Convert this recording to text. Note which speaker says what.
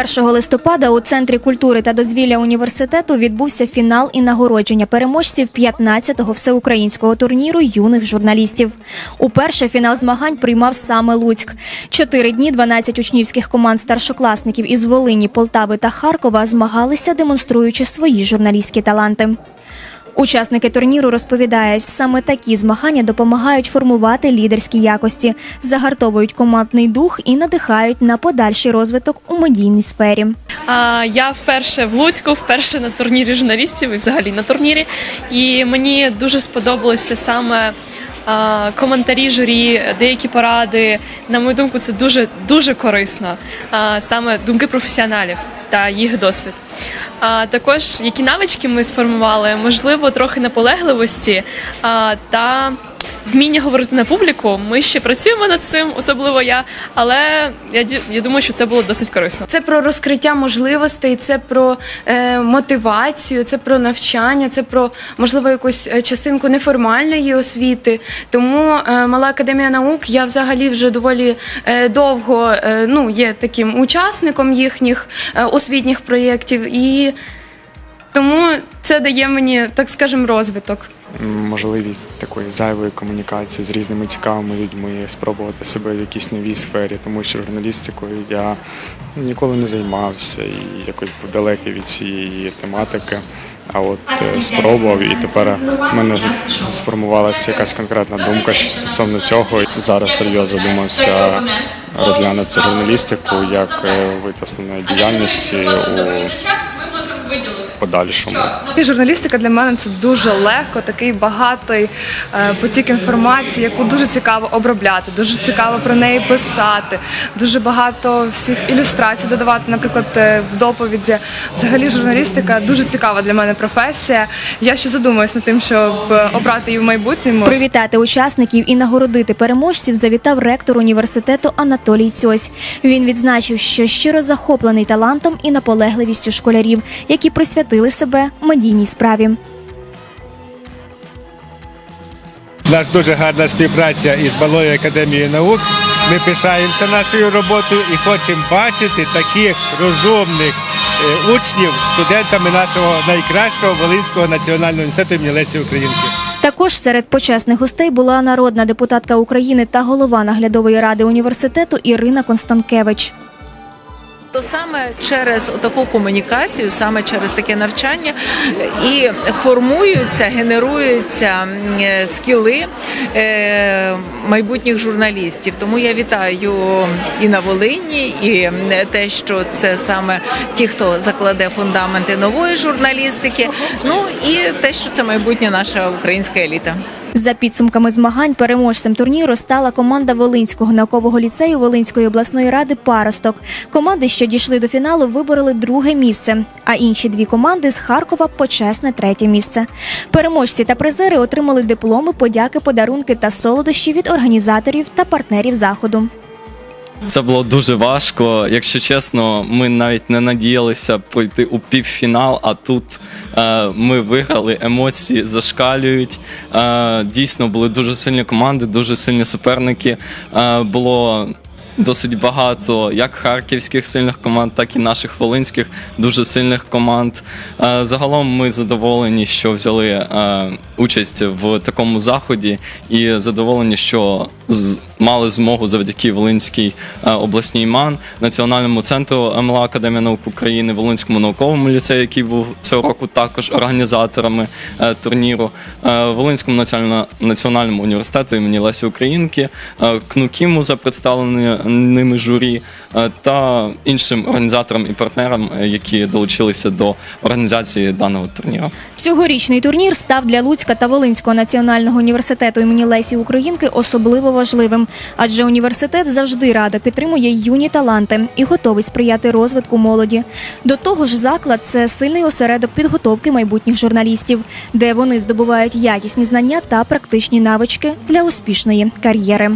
Speaker 1: 1 листопада у центрі культури та дозвілля університету відбувся фінал і нагородження переможців 15-го всеукраїнського турніру юних журналістів. Уперше фінал змагань приймав саме Луцьк. Чотири дні 12 учнівських команд старшокласників із Волині, Полтави та Харкова змагалися, демонструючи свої журналістські таланти. Учасники турніру розповідають, саме такі змагання допомагають формувати лідерські якості, загартовують командний дух і надихають на подальший розвиток у медійній сфері.
Speaker 2: А, Я вперше в Луцьку, вперше на турнірі журналістів і взагалі на турнірі. І мені дуже сподобалося саме коментарі журі, деякі поради. На мою думку, це дуже дуже корисно. Саме думки професіоналів та їх досвід. А також які навички ми сформували, можливо, трохи наполегливості та вміння говорити на публіку. Ми ще працюємо над цим, особливо я. Але я я думаю, що це було досить корисно.
Speaker 3: Це про розкриття можливостей, це про е, мотивацію, це про навчання, це про можливо якусь е, частинку неформальної освіти. Тому е, мала академія наук я взагалі вже доволі е, довго е, ну, є таким учасником їхніх е, освітніх проєктів, і тому це дає мені, так скажемо, розвиток.
Speaker 4: можливість такої зайвої комунікації з різними цікавими людьми, спробувати себе в якійсь новій сфері, тому що журналістикою я ніколи не займався і якось був далекий від цієї тематики. А от е, спробував, і тепер в мене сформувалася якась конкретна думка стосовно цього. Зараз серйозно задумався розглянути журналістику як е, вид основної діяльності у подальшому.
Speaker 5: І журналістика для мене це дуже легко, такий багатий е, потік інформації, яку дуже цікаво обробляти, дуже цікаво про неї писати, дуже багато всіх ілюстрацій додавати, наприклад, е, в доповіді. Взагалі, журналістика дуже цікава для мене професія. Я ще задумуюсь над тим, щоб е, обрати її в майбутньому.
Speaker 1: Привітати учасників і нагородити переможців завітав ректор університету Анатолій Цьось. Він відзначив, що щиро захоплений талантом і наполегливістю школярів, які присвятили себе медійній справі.
Speaker 6: У нас дуже гарна співпраця із Малою академією наук. Ми пишаємося нашою роботою і хочемо бачити таких розумних е, учнів студентами нашого найкращого Волинського національного університету імені Лесі Українки.
Speaker 1: Також серед почесних гостей була народна депутатка України та голова наглядової ради університету Ірина Констанкевич.
Speaker 7: То саме через таку комунікацію, саме через таке навчання і формуються, генеруються е, скіли е, майбутніх журналістів. Тому я вітаю і на Волині, і те, що це саме ті, хто закладе фундаменти нової журналістики. Ну і те, що це майбутня наша українська еліта.
Speaker 1: За підсумками змагань переможцем турніру стала команда Волинського наукового ліцею Волинської обласної ради Паросток. Команди, що дійшли до фіналу, вибороли друге місце. А інші дві команди з Харкова почесне третє місце. Переможці та призери отримали дипломи, подяки, подарунки та солодощі від організаторів та партнерів заходу.
Speaker 8: Це було дуже важко. Якщо чесно, ми навіть не надіялися пройти у півфінал, а тут е, ми виграли, емоції зашкалюють. Е, дійсно були дуже сильні команди, дуже сильні суперники. Е, було досить багато як харківських сильних команд, так і наших волинських дуже сильних команд. Е, загалом ми задоволені, що взяли е, участь в такому заході, і задоволені, що з- мали змогу завдяки Волинській е, обласній МАН, Національному центру МЛА Академія наук України, Волинському науковому ліцею, який був цього року також організаторами е, турніру, е, Волинському національному університету імені Лесі Українки, КНУКІМу за представленими журі та іншим організаторам і партнерам, які долучилися до організації даного турніру.
Speaker 1: Цьогорічний турнір став для Луцька та Волинського національного університету імені Лесі Українки особливо важливим, адже університет завжди радо підтримує юні таланти і готовий сприяти розвитку молоді. До того ж, заклад це сильний осередок підготовки майбутніх журналістів, де вони здобувають якісні знання та практичні навички для успішної кар'єри.